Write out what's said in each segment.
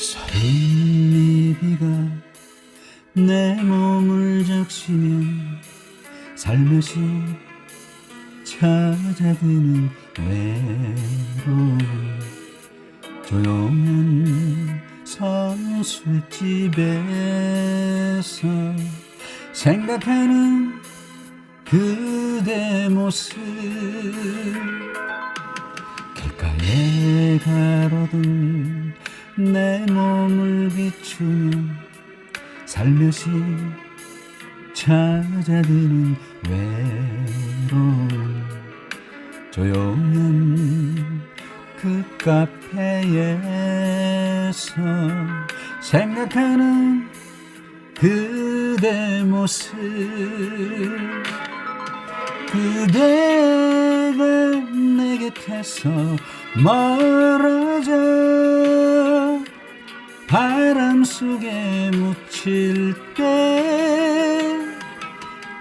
낯설은 비가 내 몸을 적시면 살며시 찾아드는 외로움 조용한 선술집에서 생각하는 그대 모습 길가에 가로등 내 몸을 비추며 살며시 찾아드는 외로움. 조용한 그 카페에서 생각하는 그대 모습. 그대가 내 곁에서 멀어 져 바람 속에 묻힐 때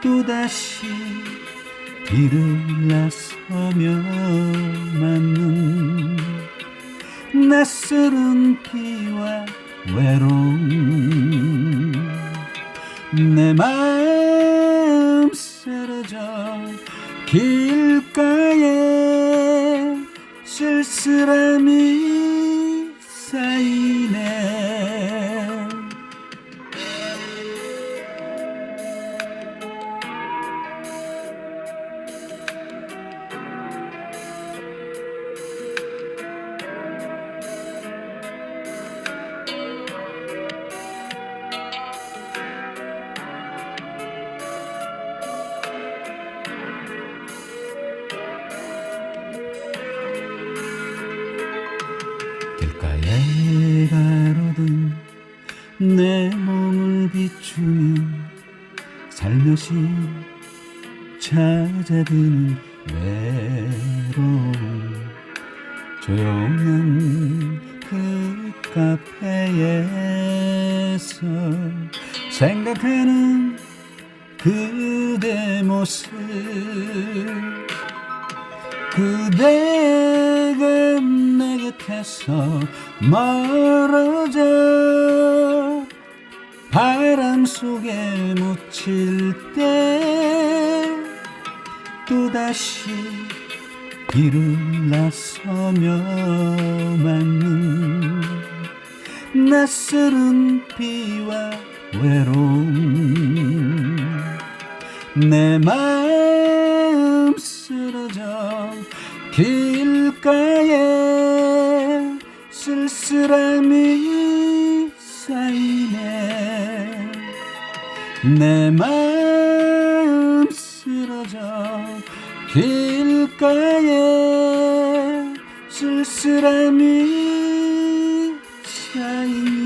또다시 길을 나서며 맞는 낯설은 비와 외로움. 내 마음 쓰러져 길가에 쓸쓸함이 길가에 가로등 내 몸을 비추며 살며시 찾아드는 외로움. 조용한 그 카페에서 생각하는 그대 모습. 그대 가내 곁에서 멀어져 바람 속에 묻힐 때 또다시 길을 나서며 맞는 낯설은 비와 외로움. 내 마음 쓰러져 길가에 쓸쓸함이 쌓이네. 내 마음 쓰러져 길가에 쓸쓸함이 쌓이네.